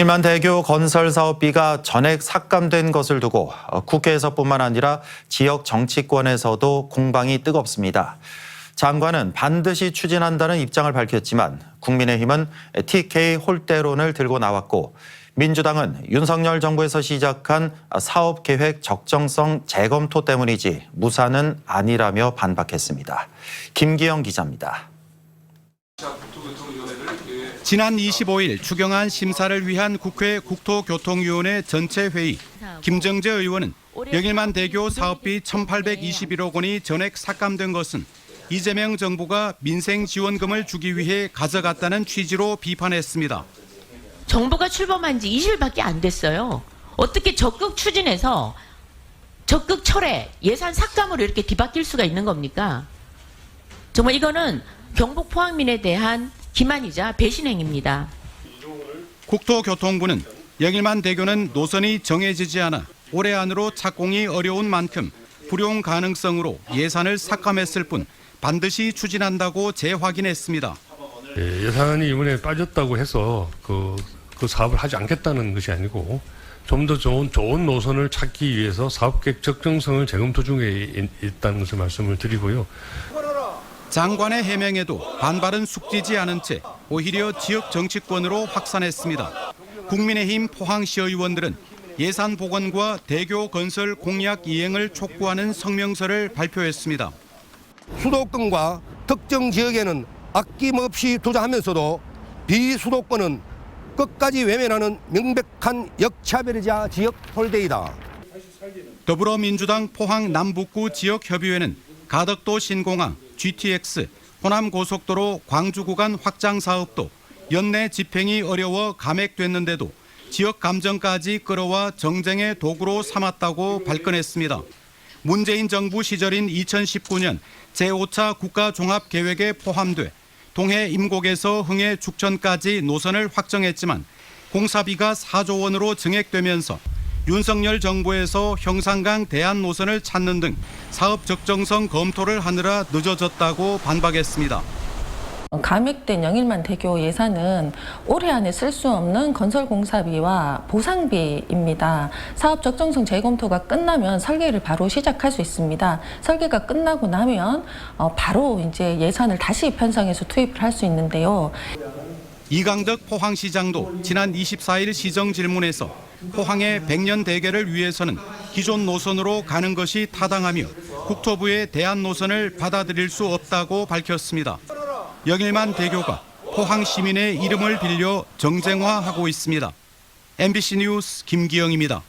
영일만 대교 건설 사업비가 전액 삭감된 것을 두고 어, 국회에서뿐만 아니라 지역 정치권에서도 공방이 뜨겁습니다. 장관은 반드시 추진한다는 입장을 밝혔지만 국민의힘은 TK 홀대론을 들고 나왔고 민주당은 윤석열 정부에서 시작한 사업 계획 적정성 재검토 때문이지 무산은 아니라며 반박했습니다. 김기영 기자입니다. 지난 25일 추경안 심사를 위한 국회 국토교통위원회 전체 회의 김정재 의원은 영일만 대교 사업비 1,821억 원이 전액 삭감된 것은 이재명 정부가 민생 지원금을 주기 위해 가져갔다는 취지로 비판했습니다. 정부가 출범한 지 20일밖에 안 됐어요. 어떻게 적극 추진해서 적극 철회, 예산 삭감으로 이렇게 뒤바뀔 수가 있는 겁니까? 정말 이거는 경북 포항민에 대한 기만이자 배신행입니다. 국토교통부는 영일만 대교는 노선이 정해지지 않아 올해 안으로 착공이 어려운 만큼 불용 가능성으로 예산을 삭감했을 뿐 반드시 추진한다고 재확인했습니다. 예, 예산이 이번에 빠졌다고 해서 그, 그 사업을 하지 않겠다는 것이 아니고 좀 더 좋은, 좋은 노선을 찾기 위해서 사업계획 적정성을 재검토 중에 있- 있다는 것을 말씀을 드리고요. 장관의 해명에도 반발은 숙지지 않은 채 오히려 지역 정치권으로 확산했습니다. 국민의힘 포항시 의원들은 예산 복원과 대교 건설 공약 이행을 촉구하는 성명서를 발표했습니다. 수도권과 특정 지역에는 아낌없이 투자하면서도 비수도권은 끝까지 외면하는 명백한 역차별이자 지역 홀대이다. 더불어민주당 포항 남북구 지역협의회는 가덕도 신공항, GTX, 호남 고속도로 광주 구간 확장 사업도 연내 집행이 어려워 감액됐는데도 지역 감정까지 끌어와 정쟁의 도구로 삼았다고 발끈했습니다. 문재인 정부 시절인 2019년 제5차 국가종합계획에 포함돼 동해 임곡에서 흥해 죽전까지 노선을 확정했지만 공사비가 4조 원으로 증액되면서 윤석열 정부에서 형상강 대안 노선을 찾는 등 사업 적정성 검토를 하느라 늦어졌다고 반박했습니다. 감액된 영일만 대교 예산은 올해 안에 쓸 수 없는 건설 공사비와 보상비입니다. 사업 적정성 재검토가 끝나면 설계를 바로 시작할 수 있습니다. 설계가 끝나고 나면 어, 바로 이제 예산을 다시 편성해서 투입을 할 수 있는데요. 이강덕 포항시장도 지난 24일 시정 질문에서 포항의 백년 대계를 위해서는 기존 노선으로 가는 것이 타당하며 국토부의 대안 노선을 받아들일 수 없다고 밝혔습니다. 영일만 대교가 포항 시민의 이름을 빌려 정쟁화하고 있습니다. MBC 뉴스 김기영입니다.